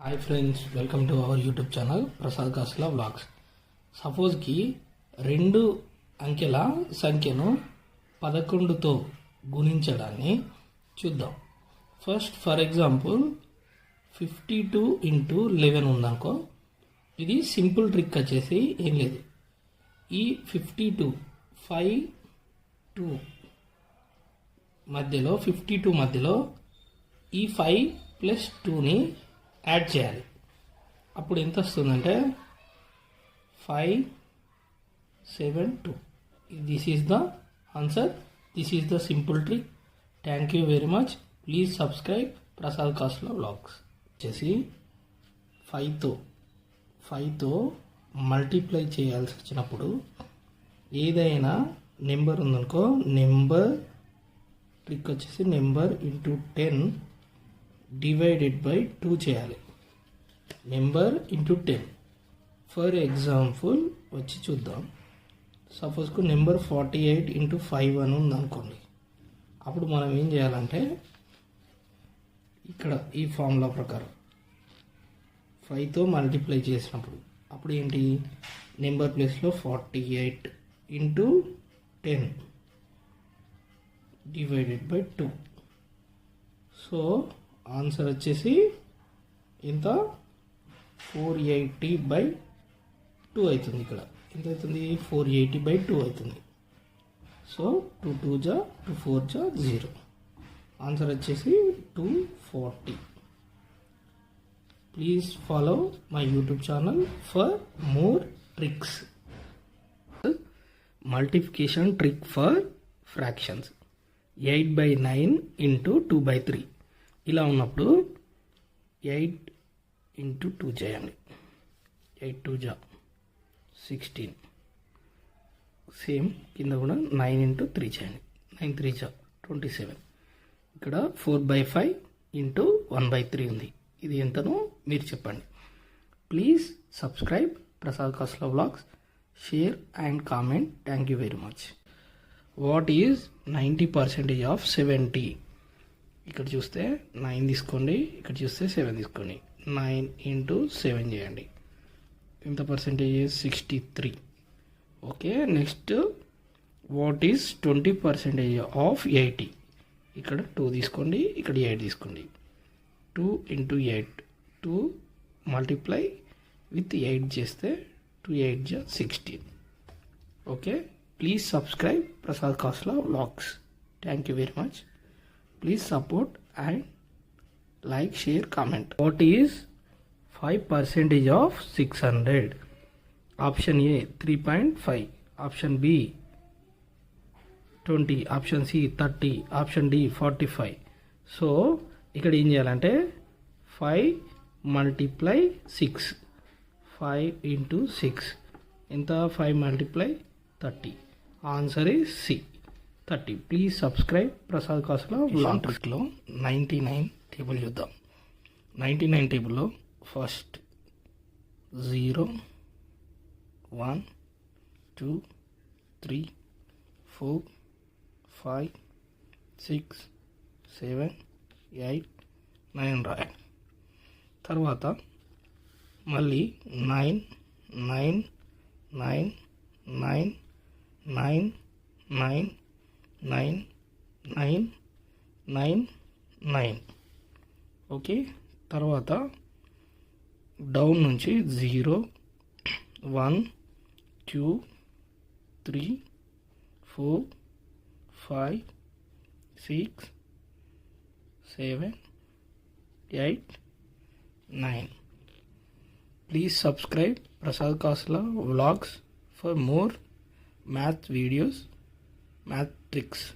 Hi friends welcome to our YouTube channel Prasad Kasula blogs సపోజ్కి రెండు అంకెల సంఖ్యను పదకొండుతో గుణించడాన్ని చూద్దాం first for example fifty two into eleven ఉందనుకో ఇది సింపుల్ ట్రిక్ వచ్చేసి ఏం లేదు ఈ ఫిఫ్టీ టూ ఫైవ్ టూ మధ్యలో ఫిఫ్టీ టూ మధ్యలో ఈ ఫైవ్ ప్లస్ టూని యాడ్ చేయాలి. అప్పుడు ఎంత వస్తుందంటే five seven two this is the answer this is the simple trick thank you very much please subscribe Prasad కాస్ట్లో బ్లాగ్స్ వచ్చేసి ఫైవ్తో ఫైవ్తో మల్టిప్లై చేయాల్సి వచ్చినప్పుడు ఏదైనా నెంబర్ ఉందనుకో నెంబర్ ట్రిక్ వచ్చేసి number into ten divided by two చేయాలి. Number into ten for example వచ్చి చూద్దాం. సపోజ్కు number forty eight into five అని ఉంది అనుకోండి. అప్పుడు మనం ఏం చేయాలంటే ఇక్కడ ఈ ఫార్ములా ప్రకారం ఫైవ్తో మల్టిప్లై చేసినప్పుడు అప్పుడు ఏంటి? నెంబర్ ప్లేస్లో forty eight into ten divided by two so answer వచ్చేసి ఎంత ఫోర్ ఎయిటీ బై టూ అవుతుంది ఇక్కడ. ఎంత అవుతుంది? ఫోర్ ఎయిటీ బై టూ అవుతుంది. సో టూ టూ జా టూ ఫోర్ జా జీరో. ఆన్సర్ వచ్చేసి two forty. Please follow my YouTube channel for more tricks. Multiplication trick for fractions. Eight by nine into two by three. ఇలా ఉన్నప్పుడు eight into two చేయండి. Eight two జా. Sixteen. Same కింద కూడా nine into three చేయండి. Nine three జా. Twenty seven. ఇక్కడ four by five into one by three ఉంది. ఇది ఎంతనో మీరు చెప్పండి. Please subscribe Prasad Kasla blogs. Share and comment. Thank you very much. What is ninety percentage of seventy? ఇక్కడ చూస్తే నైన్ తీసుకోండి ఇక్కడ చూస్తే సెవెన్ తీసుకోండి. నైన్ ఇంటూ సెవెన్ చేయండి. ఎంత percentage sixty three okay next what is twenty percentage of eighty ఇక్కడ two తీసుకోండి ఇక్కడ ఎయిట్ తీసుకోండి. Two into eight two multiply with eight చేస్తే టూ ఎయిట్ జా sixteen okay please subscribe Prasad Kasla vlogs thank you very much Please support and like, share, comment. What is 5 percentage of 600? Option A 3.5. Option B 20. Option C 30. Option D 45. So ఇక్కడ ఏం చేయాలంటే five multiply six five into six ఎంత five multiply thirty answer is C thirty. Please subscribe Prasad కాసులో లాంగ్ ట్రిక్లో ninety nine table చూద్దాం. Ninety nine టేబుల్లో first zero one two three four five six seven eight nine రాయాలి తర్వాత మళ్ళీ nine nine nine nine nine nine nine nine nine nine okay తర్వాత down నుంచి zero one two three four five six seven eight nine please subscribe Prasad Kasla vlogs for more math videos, matrix.